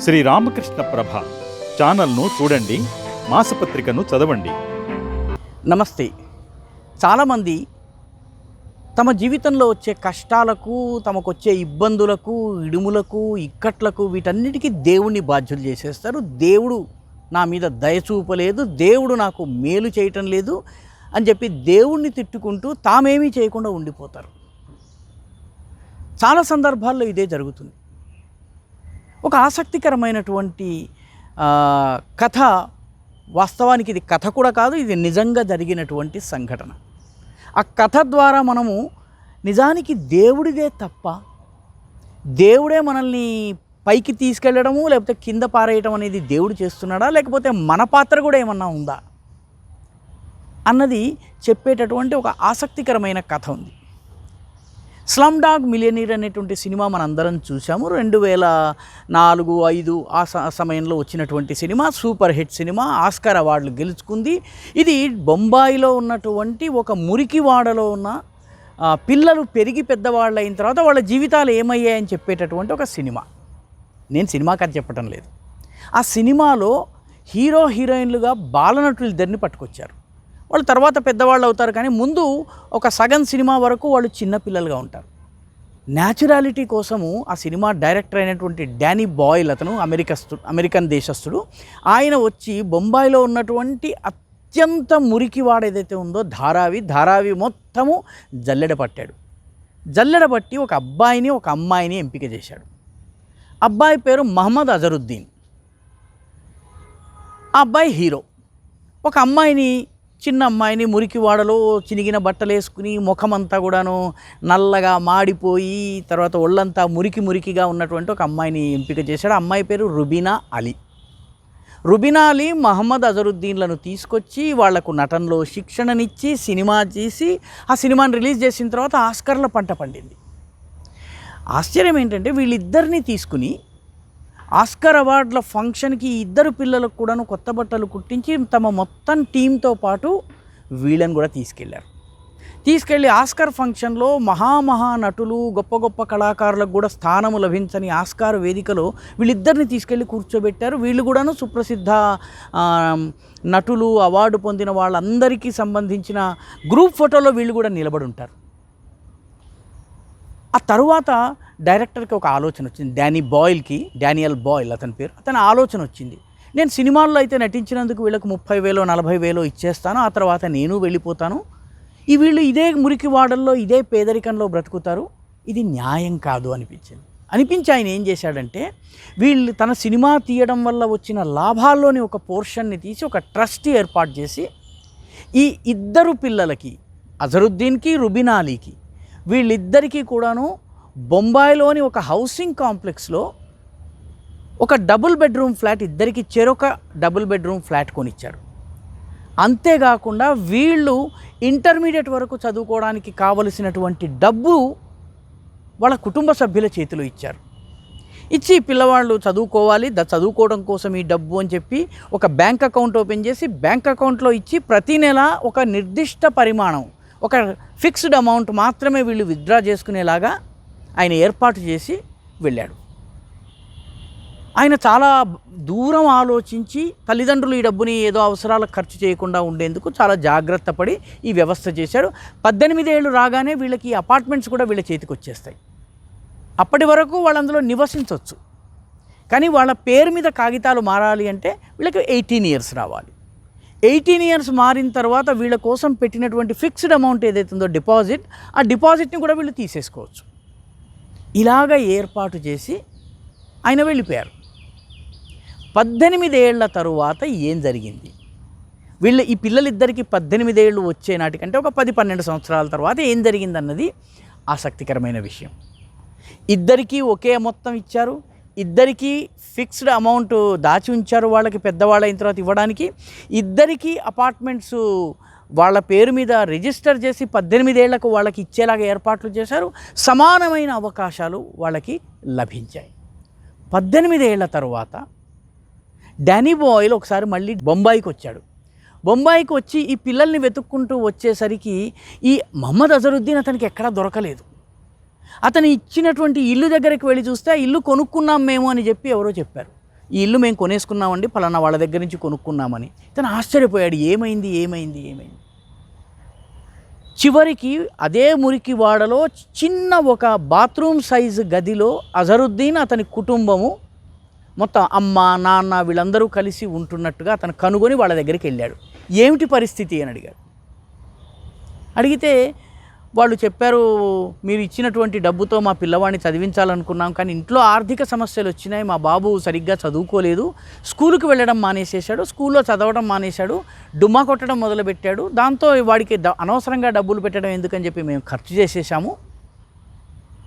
శ్రీ రామకృష్ణ ప్రభ ఛానల్ను చూడండి మాసపత్రికను చదవండి. నమస్తే. చాలామంది తమ జీవితంలో వచ్చే కష్టాలకు తమకు వచ్చే ఇబ్బందులకు ఇడుములకు ఇక్కట్లకు వీటన్నిటికీ దేవుణ్ణి బాధ్యులు చేసేస్తారు. దేవుడు నా మీద దయ చూపలేదు దేవుడు నాకు మేలు చేయటం లేదు అని చెప్పి దేవుణ్ణి తిట్టుకుంటూ తామేమీ చేయకుండా ఉండిపోతారు. చాలా సందర్భాల్లో ఇదే జరుగుతుంది. ఒక ఆసక్తికరమైనటువంటి కథ. వాస్తవానికి ఇది కథ కూడా కాదు ఇది నిజంగా జరిగినటువంటి సంఘటన. ఆ కథ ద్వారా మనము నిజానికి దేవుడిదే తప్ప దేవుడే మనల్ని పైకి తీసుకెళ్ళడము లేకపోతే కింద పారేయటం అనేది దేవుడు చేస్తున్నాడా లేకపోతే మన పాత్ర కూడా ఏమన్నా ఉందా? అన్నది చెప్పేటటువంటి ఒక ఆసక్తికరమైన కథ ఉంది. స్లమ్ డాగ్ మిలియనీర్ అనేటువంటి సినిమా మనందరం చూసాము రెండు వేల నాలుగు ఐదు ఆ సమయంలో వచ్చినటువంటి cinema super hit cinema Oscar అవార్డులు గెలుచుకుంది. ఇది బొంబాయిలో ఉన్నటువంటి ఒక మురికివాడలో ఉన్న పిల్లలు పెరిగి పెద్దవాళ్ళు అయిన తర్వాత వాళ్ళ జీవితాలు ఏమయ్యాయని చెప్పేటటువంటి ఒక సినిమా. నేను సినిమా కథ చెప్పటం లేదు. ఆ సినిమాలో హీరో హీరోయిన్లుగా బాలనటులు ఇద్దరిని పట్టుకొచ్చారు. వాళ్ళు తర్వాత పెద్దవాళ్ళు అవుతారు కానీ ముందు ఒక సగం సినిమా వరకు వాళ్ళు చిన్నపిల్లలుగా ఉంటారు. న్యాచురాలిటీ కోసము ఆ సినిమా డైరెక్టర్ అయినటువంటి డానీ బాయిల్ అతను అమెరికస్తు అమెరికన్ దేశస్థుడు ఆయన వచ్చి బొంబాయిలో ఉన్నటువంటి అత్యంత మురికివాడ ఏదైతే ఉందో ధారావి ధారావి మొత్తము జల్లెడ పట్టాడు. జల్లెడ పట్టి ఒక అబ్బాయిని ఒక అమ్మాయిని ఎంపిక చేశాడు. అబ్బాయి పేరు మహమ్మద్ అజరుద్దీన్. ఆ అబ్బాయి హీరో. ఒక అమ్మాయిని చిన్న అమ్మాయిని మురికివాడలో చినిగిన బట్టలు వేసుకుని ముఖమంతా కూడాను నల్లగా మాడిపోయి తర్వాత ఒళ్ళంతా మురికి మురికిగా ఉన్నటువంటి ఒక అమ్మాయిని ఎంపిక చేశాడు. అమ్మాయి పేరు రుబీనా అలీ. రుబీనా అలీ మహమ్మద్ అజరుద్దీన్లను తీసుకొచ్చి వాళ్ళకు నటనలో శిక్షణనిచ్చి సినిమా చేసి ఆ సినిమాని రిలీజ్ చేసిన తర్వాత ఆస్కర్ల పంట పండింది. ఆశ్చర్యం ఏంటంటే వీళ్ళిద్దరిని తీసుకుని ఆస్కర్ అవార్డుల ఫంక్షన్కి ఈ ఇద్దరు పిల్లలకు కూడాను కొత్త బట్టలు కుట్టించి తమ మొత్తం టీంతో పాటు వీళ్ళని కూడా తీసుకెళ్ళారు. తీసుకెళ్ళి ఆస్కార్ ఫంక్షన్లో మహామహా నటులు గొప్ప గొప్ప కళాకారులకు కూడా స్థానము లభించని ఆస్కార్ వేదికలో వీళ్ళిద్దరిని తీసుకెళ్ళి కూర్చోబెట్టారు. వీళ్ళు కూడాను సుప్రసిద్ధ నటులు అవార్డు పొందిన వాళ్ళందరికీ సంబంధించిన గ్రూప్ ఫోటోలో వీళ్ళు కూడా నిలబడి ఉంటారు ఆ తరువాత డైరెక్టర్కి ఒక ఆలోచన వచ్చింది. డానీ బాయిల్కి డానియల్ బాయిల్ అతని పేరు. అతని ఆలోచన వచ్చింది. నేను సినిమాల్లో అయితే నటించినందుకు వీళ్ళకి ముప్పై వేలో నలభై వేలో ఇచ్చేస్తాను. ఆ తర్వాత నేను వెళ్ళిపోతాను. ఈ వీళ్ళు ఇదే మురికి వాడల్లో ఇదే పేదరికంలో బ్రతుకుతారు. ఇది న్యాయం కాదు అనిపించింది. అనిపించి ఆయన ఏం చేశాడంటే వీళ్ళు తన సినిమా తీయడం వల్ల వచ్చిన లాభాల్లోని ఒక పోర్షన్ని తీసి ఒక ట్రస్ట్ ఏర్పాటు చేసి ఈ ఇద్దరు పిల్లలకి అజరుద్దీన్కి రుబినాలీకి వీళ్ళిద్దరికీ కూడాను బొంబాయిలోని ఒక హౌసింగ్ కాంప్లెక్స్లో ఒక డబుల్ బెడ్రూమ్ ఫ్లాట్ ఇద్దరికి చెరొక డబుల్ బెడ్రూమ్ ఫ్లాట్ కొనిచ్చారు అంతేకాకుండా వీళ్ళు ఇంటర్మీడియట్ వరకు చదువుకోవడానికి కావలసినటువంటి డబ్బు వాళ్ళ కుటుంబ సభ్యుల చేతిలో ఇచ్చారు. ఇచ్చి పిల్లవాళ్ళు చదువుకోవాలి ద చదువుకోవడం కోసం ఈ డబ్బు అని చెప్పి ఒక బ్యాంక్ అకౌంట్ ఓపెన్ చేసి బ్యాంక్ అకౌంట్లో ఇచ్చి ప్రతి నెల ఒక నిర్దిష్ట పరిమాణం ఒక ఫిక్స్డ్ అమౌంట్ మాత్రమే వీళ్ళు విత్డ్రా చేసుకునేలాగా ఆయన ఏర్పాటు చేసి వెళ్ళాడు. ఆయన చాలా దూరం ఆలోచించి తల్లిదండ్రులు ఈ డబ్బుని ఏదో అవసరాలకు ఖర్చు చేయకుండా ఉండేందుకు చాలా జాగ్రత్త పడి ఈ వ్యవస్థ చేశాడు. పద్దెనిమిది ఏళ్ళు రాగానే వీళ్ళకి అపార్ట్మెంట్స్ కూడా వీళ్ళ చేతికి వచ్చేస్తాయి. అప్పటి వరకు వాళ్ళందులో నివసించవచ్చు కానీ వాళ్ళ పేరు మీద కాగితాలు మారాలి అంటే వీళ్ళకి ఎయిటీన్ ఇయర్స్ రావాలి. ఎయిటీన్ ఇయర్స్ మారిన తర్వాత వీళ్ళ కోసం పెట్టినటువంటి ఫిక్స్డ్ అమౌంట్ ఏదైతే ఉందో డిపాజిట్ ఆ డిపాజిట్ని కూడా వీళ్ళు తీసేసుకోవచ్చు. ఇలాగ ఏర్పాటు చేసి ఆయన వెళ్ళిపోయారు. పద్దెనిమిదేళ్ళ తరువాత ఏం జరిగింది? వీళ్ళ ఈ పిల్లలిద్దరికీ పద్దెనిమిది ఏళ్ళు వచ్చే నాటికంటే ఒక పది పన్నెండు సంవత్సరాల తర్వాత ఏం జరిగిందన్నది ఆసక్తికరమైన విషయం. ఇద్దరికీ ఒకే మొత్తం ఇచ్చారు. ఇద్దరికీ ఫిక్స్డ్ అమౌంట్ దాచి ఉంచారు వాళ్ళకి పెద్దవాళ్ళు అయిన తర్వాత ఇవ్వడానికి. ఇద్దరికీ అపార్ట్మెంట్స్ వాళ్ళ పేరు మీద రిజిస్టర్ చేసి పద్దెనిమిదేళ్ళకు వాళ్ళకి ఇచ్చేలాగా ఏర్పాట్లు చేశారు. సమానమైన అవకాశాలు వాళ్ళకి లభించాయి. పద్దెనిమిదేళ్ళ తర్వాత డానీ బాయిల్ ఒకసారి మళ్ళీ బొంబాయికి వచ్చాడు. బొంబాయికి వచ్చి ఈ పిల్లల్ని వెతుక్కుంటూ వచ్చేసరికి ఈ మహమ్మద్ అజరుద్దీన్ అతనికి ఎక్కడా దొరకలేదు. అతను ఇచ్చినటువంటి ఇల్లు దగ్గరికి వెళ్ళి చూస్తే ఆ ఇల్లు కొనుక్కున్నాం మేము అని చెప్పి ఎవరో చెప్పారు. ఈ ఇల్లు మేము కొనేసుకున్నామండి పలానా వాళ్ళ దగ్గర నుంచి కొనుక్కున్నామని. తను ఆశ్చర్యపోయాడు ఏమైంది ఏమైంది ఏమైంది? చివరికి అదే మురికి వాడలో చిన్న ఒక బాత్రూమ్ సైజు గదిలో అజరుద్దీన్ అతని కుటుంబము మొత్తం అమ్మ నాన్న వీళ్ళందరూ కలిసి ఉంటున్నట్టుగా అతను కనుగొని వాళ్ళ దగ్గరికి వెళ్ళాడు. ఏమిటి పరిస్థితి అని అడిగాడు. అడిగితే వాళ్ళు చెప్పారు మీరు ఇచ్చినటువంటి డబ్బుతో మా పిల్లవాడిని చదివించాలనుకున్నాం కానీ ఇంట్లో ఆర్థిక సమస్యలు వచ్చినాయి మా బాబు సరిగ్గా చదువుకోలేదు స్కూల్కి వెళ్ళడం మానేసేశాడు స్కూల్లో చదవడం మానేశాడు డుమ్మా కొట్టడం మొదలుపెట్టాడు దాంతో వాడికి డ- అనవసరంగా డబ్బులు పెట్టడం ఎందుకని చెప్పి మేము ఖర్చు చేసేసాము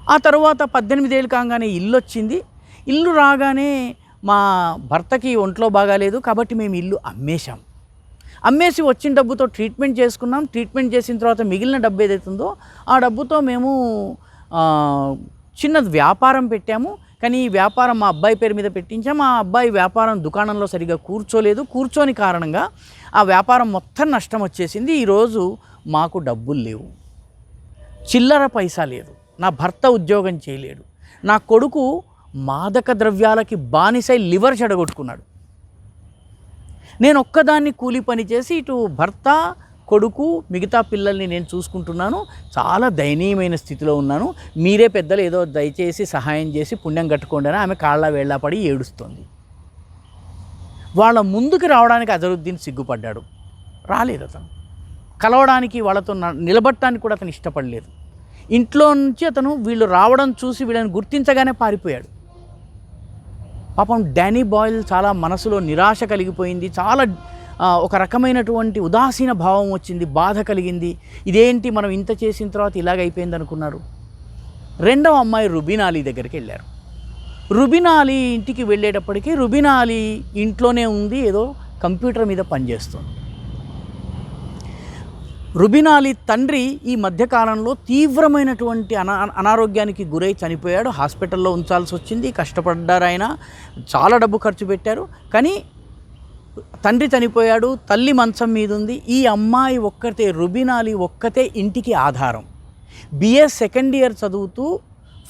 ఆ తర్వాత పద్దెనిమిదేళ్ళు కాగానే ఇల్లు వచ్చింది ఇల్లు రాగానే మా భర్తకి ఒంట్లో బాగాలేదు కాబట్టి మేము ఇల్లు అమ్మేశాం. అమ్మేసి వచ్చిన డబ్బుతో ట్రీట్మెంట్ చేసుకున్నాం. ట్రీట్మెంట్ చేసిన తర్వాత మిగిలిన డబ్బు ఏదైతుందో ఆ డబ్బుతో మేము చిన్న వ్యాపారం పెట్టాము. కానీ ఈ వ్యాపారం మా అబ్బాయి పేరు మీద పెట్టించాం. ఆ అబ్బాయి వ్యాపారం దుకాణంలో సరిగా కూర్చోలేదు. కూర్చోని కారణంగా ఆ వ్యాపారం మొత్తం నష్టం వచ్చేసింది. ఈరోజు మాకు డబ్బులు లేవు. చిల్లర పైసా లేదు. నా భర్త ఉద్యోగం చేయలేడు. నా కొడుకు మాదక ద్రవ్యాలకి బానిసై లివర్ చెడగొట్టుకున్నాడు. నేను ఒక్కదాన్ని కూలి పని చేసి ఇటు భర్త కొడుకు మిగతా పిల్లల్ని నేను చూసుకుంటున్నాను. చాలా దయనీయమైన స్థితిలో ఉన్నాను. మీరే పెద్దలు ఏదో దయచేసి సహాయం చేసి పుణ్యం కట్టుకోండి అని ఆమె కాళ్ళ వేళ్ళ పడి ఏడుస్తోంది. వాళ్ళ ముందుకు రావడానికి అజరుద్దీన్ సిగ్గుపడ్డాడు. రాలేదు అతను. కలవడానికి వాళ్ళతో న- నిలబడటానికి కూడా అతను ఇష్టపడలేదు. ఇంట్లో నుంచి అతను వీళ్ళు రావడం చూసి వీళ్ళని గుర్తించగానే పారిపోయాడు. పాపం డానీ బాయిల్ చాలా మనసులో నిరాశ కలిగిపోయింది. చాలా ఒక రకమైనటువంటి ఉదాసీన భావం వచ్చింది బాధ కలిగింది. ఇదేంటి మనం ఇంత చేసిన తర్వాత ఇలాగ అనుకున్నారు రెండవ అమ్మాయి రుబినాలి దగ్గరికి వెళ్ళారు. రుబినాలి ఇంటికి వెళ్ళేటప్పటికి రుబినాలి ఇంట్లోనే ఉంది ఏదో కంప్యూటర్ మీద పనిచేస్తుంది. రుబినాలి తండ్రి ఈ మధ్యకాలంలో తీవ్రమైనటువంటి అనా అనారోగ్యానికి గురై చనిపోయాడు. హాస్పిటల్లో ఉంచాల్సి వచ్చింది కష్టపడ్డారు ఆయన. చాలా డబ్బు ఖర్చు పెట్టారు. కానీ తండ్రి చనిపోయాడు. తల్లి మంచం మీద ఉంది ఈ అమ్మాయి ఒక్కతే రుబినాలి ఒక్కతే ఇంటికి ఆధారం. బిఏ సెకండ్ ఇయర్ చదువుతూ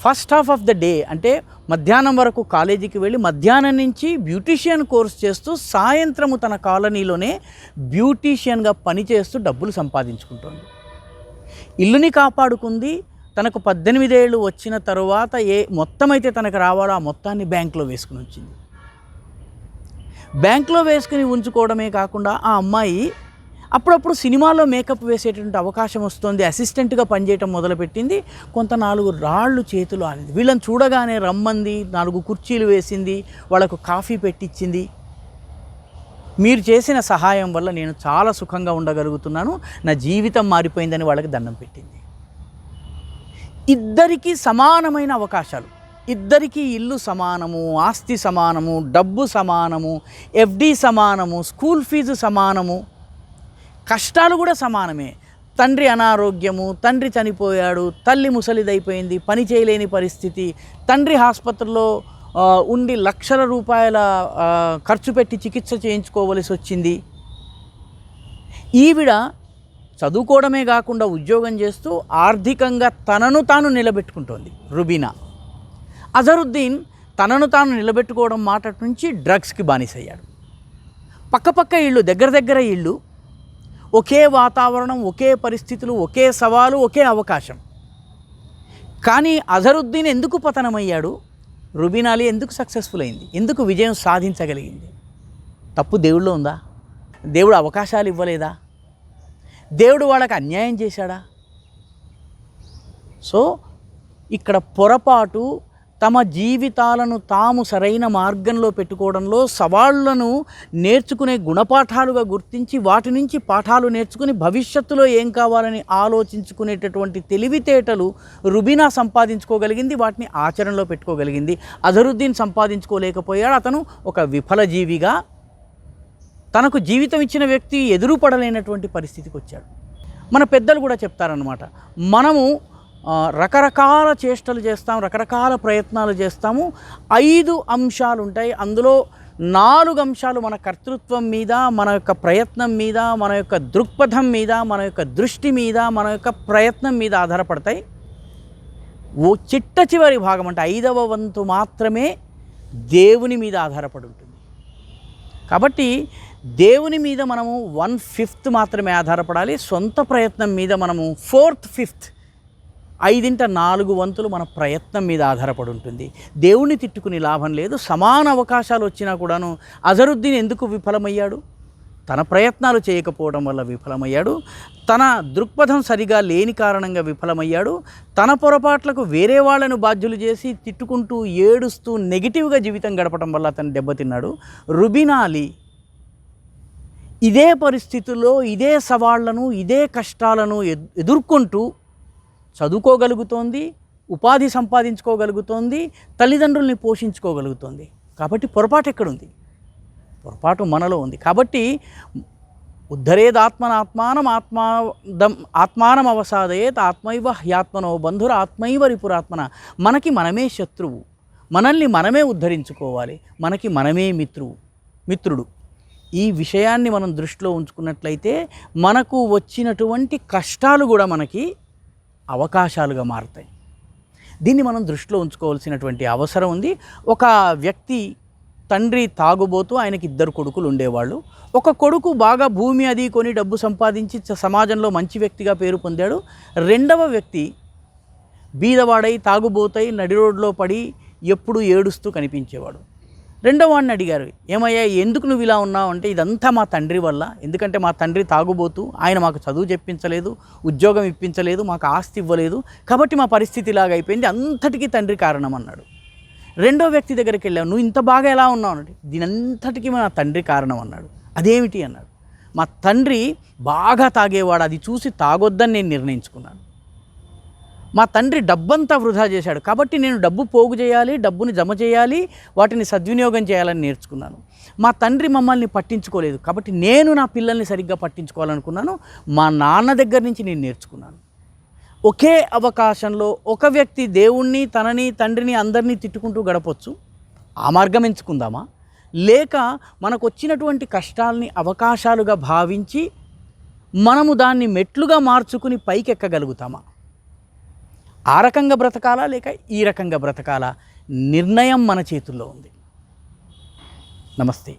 first half of the day అంటే మధ్యాహ్నం వరకు కాలేజీకి వెళ్ళి మధ్యాహ్నం నుంచి బ్యూటీషియన్ కోర్స్ చేస్తూ సాయంత్రము తన కాలనీలోనే బ్యూటీషియన్గా పనిచేస్తూ డబ్బులు సంపాదించుకుంటుంది. ఇల్లుని కాపాడుకుంది. తనకు పద్దెనిమిదేళ్ళు వచ్చిన తరువాత ఏ మొత్తం అయితే తనకు రావాలో ఆ మొత్తాన్ని బ్యాంకులో వేసుకుని వచ్చింది. బ్యాంకులో వేసుకుని ఉంచుకోవడమే కాకుండా ఆ అమ్మాయి అప్పుడప్పుడు సినిమాలో మేకప్ వేసేటువంటి అవకాశం వస్తుంది. అసిస్టెంట్గా పనిచేయటం మొదలుపెట్టింది. కొంత నాలుగు రాళ్ళు చేతులు ఆనింది వీళ్ళని చూడగానే రమ్మంది నాలుగు కుర్చీలు వేసింది వాళ్ళకు కాఫీ పెట్టించింది మీరు చేసిన సహాయం వల్ల నేను చాలా సుఖంగా ఉండగలుగుతున్నాను. నా జీవితం మారిపోయిందని వాళ్ళకి దండం పెట్టింది. ఇద్దరికీ సమానమైన అవకాశాలు. ఇద్దరికీ ఇల్లు సమానము ఆస్తి సమానము డబ్బు సమానము ఎఫ్డి సమానము స్కూల్ ఫీజు సమానము కష్టాలు కూడా సమానమే. తండ్రి అనారోగ్యము తండ్రి చనిపోయాడు తల్లి ముసలిదైపోయింది పని చేయలేని పరిస్థితి తండ్రి ఆసుపత్రిలో ఉండి లక్షల రూపాయల ఖర్చు పెట్టి చికిత్స చేయించుకోవలసి వచ్చింది. ఈవిడ చదువుకోవడమే కాకుండా ఉద్యోగం చేస్తూ ఆర్థికంగా తనను తాను నిలబెట్టుకుంటోంది రుబీనా. అజరుద్దీన్ తనను తాను నిలబెట్టుకోవడం మాట నుంచి డ్రగ్స్కి బానిసయ్యాడు. పక్కపక్క ఇళ్ళు దగ్గర దగ్గర ఇళ్ళు ఒకే వాతావరణం ఒకే పరిస్థితులు ఒకే సవాలు ఒకే అవకాశం. కానీ అజరుద్దీన్ ఎందుకు పతనమయ్యాడు? రుబినాలి ఎందుకు సక్సెస్ఫుల్ అయింది? ఎందుకు విజయం సాధించగలిగింది? తప్పు దేవుళ్ళో ఉందా? దేవుడు అవకాశాలు ఇవ్వలేదా? దేవుడు వాళ్ళకి అన్యాయం చేశాడా? సో ఇక్కడ పొరపాటు తమ జీవితాలను తాము సరైన మార్గంలో పెట్టుకోవడంలో సవాళ్ళను నేర్చుకునే గుణపాఠాలుగా గుర్తించి వాటి నుంచి పాఠాలు నేర్చుకుని భవిష్యత్తులో ఏం కావాలని ఆలోచించుకునేటటువంటి తెలివితేటలు రుబినా సంపాదించుకోగలిగింది వాటిని ఆచరణలో పెట్టుకోగలిగింది. అజరుద్దీన్ సంపాదించుకోలేకపోయాడు. అతను ఒక విఫల జీవిగా తనకు జీవితం ఇచ్చిన వ్యక్తి ఎదురుపడలేనటువంటి పరిస్థితికి వచ్చాడు. మన పెద్దలు కూడా చెప్తారనమాట మనము రకరకాల చేష్టలు చేస్తాం రకరకాల ప్రయత్నాలు చేస్తాము. ఐదు అంశాలు ఉంటాయి. అందులో నాలుగు అంశాలు మన కర్తృత్వం మీద మన యొక్క ప్రయత్నం మీద మన యొక్క దృక్పథం మీద మన యొక్క దృష్టి మీద మన యొక్క ప్రయత్నం మీద ఆధారపడతాయి. ఓ చిట్ట చివరి భాగం అంటే ఐదవ వంతు మాత్రమే దేవుని మీద ఆధారపడి ఉంటుంది. కాబట్టి దేవుని మీద మనము వన్ ఫిఫ్త్ మాత్రమే ఆధారపడాలి. సొంత ప్రయత్నం మీద మనము ఫోర్త్ ఫిఫ్త్ ఐదింట నాలుగు వంతులు మన ప్రయత్నం మీద ఆధారపడి ఉంటుంది. దేవుణ్ణి తిట్టుకుని లాభం లేదు. సమాన అవకాశాలు వచ్చినా కూడాను అజరుద్దీన్ ఎందుకు విఫలమయ్యాడు? తన ప్రయత్నాలు చేయకపోవడం వల్ల విఫలమయ్యాడు. తన దృక్పథం సరిగా లేని కారణంగా విఫలమయ్యాడు. తన పొరపాట్లకు వేరే వాళ్ళను బాధ్యులు చేసి తిట్టుకుంటూ ఏడుస్తూ నెగిటివ్గా జీవితం గడపడం వల్ల అతను దెబ్బతిన్నాడు. రుబినాలి ఇదే పరిస్థితుల్లో ఇదే సవాళ్ళను ఇదే కష్టాలను ఎదుర్కొంటూ చదువుకోగలుగుతోంది ఉపాధి సంపాదించుకోగలుగుతోంది తల్లిదండ్రుల్ని పోషించుకోగలుగుతోంది. కాబట్టి పొరపాటు ఎక్కడుంది? పొరపాటు మనలో ఉంది. కాబట్టి ఉద్ధరేదాత్మనాత్మానం ఆత్మాదం ఆత్మానం అవసాదయేత్ ఆత్మైవ హ్యాత్మనో బంధుర ఆత్మైవ రిపురాత్మన. మనకి మనమే శత్రువు. మనల్ని మనమే ఉద్ధరించుకోవాలి. మనకి మనమే మిత్రువు మిత్రుడు. ఈ విషయాన్ని మనం దృష్టిలో ఉంచుకున్నట్లయితే మనకు వచ్చినటువంటి కష్టాలు కూడా మనకి అవకాశాలుగా మారుతాయి. దీన్ని మనం దృష్టిలో ఉంచుకోవాల్సినటువంటి అవసరం ఉంది. ఒక వ్యక్తి తండ్రి తాగుబోతూ ఆయనకి ఇద్దరు కొడుకులు ఉండేవాళ్ళు. ఒక కొడుకు బాగా భూమి అది కొని డబ్బు సంపాదించి సమాజంలో మంచి వ్యక్తిగా పేరు పొందాడు. రెండవ వ్యక్తి బీదవాడై తాగుబోతై నడి రోడ్లో పడి ఎప్పుడు ఏడుస్తూ కనిపించేవాడు. రెండో వాడిని అడిగారు ఏమయ్యా ఎందుకు నువ్వు ఇలా ఉన్నావు? అంటే ఇదంతా మా తండ్రి వల్ల. ఎందుకంటే మా తండ్రి తాగుబోతూ. ఆయన మాకు చదువు చెప్పించలేదు ఉద్యోగం ఇప్పించలేదు మాకు ఆస్తి ఇవ్వలేదు. కాబట్టి మా పరిస్థితి ఇలాగ అయిపోయింది. అంతటికీ తండ్రి కారణం అన్నాడు. రెండో వ్యక్తి దగ్గరికి వెళ్ళావు నువ్వు ఇంత బాగా ఎలా ఉన్నావు? అంటే దీనంతటికీ మా తండ్రి కారణం అన్నాడు. అదేమిటి? అన్నాడు. మా తండ్రి బాగా తాగేవాడు. అది చూసి తాగొద్దని నేను నిర్ణయించుకున్నాను. మా తండ్రి డబ్బంతా వృధా చేశాడు. కాబట్టి నేను డబ్బు పోగు చేయాలి డబ్బుని జమ చేయాలి వాటిని సద్వినియోగం చేయాలని నేర్చుకున్నాను. మా తండ్రి మమ్మల్ని పట్టించుకోలేదు. కాబట్టి నేను నా పిల్లల్ని సరిగ్గా పట్టించుకోవాలనుకున్నాను. మా నాన్న దగ్గర నుంచి నేను నేర్చుకున్నాను. ఒకే అవకాశంలో ఒక వ్యక్తి దేవుణ్ణి తనని తండ్రిని అందరినీ తిట్టుకుంటూ గడపొచ్చు. ఆ మార్గం ఎంచుకుందామా? లేక మనకు వచ్చినటువంటి కష్టాల్ని అవకాశాలుగా భావించి మనము దాన్ని మెట్లుగా మార్చుకుని పైకెక్కగలుగుతామా? ఆ రకంగా బ్రతకాలా లేక ఈ రకంగా బ్రతకాలా నిర్ణయం మన చేతుల్లో ఉంది. నమస్తే.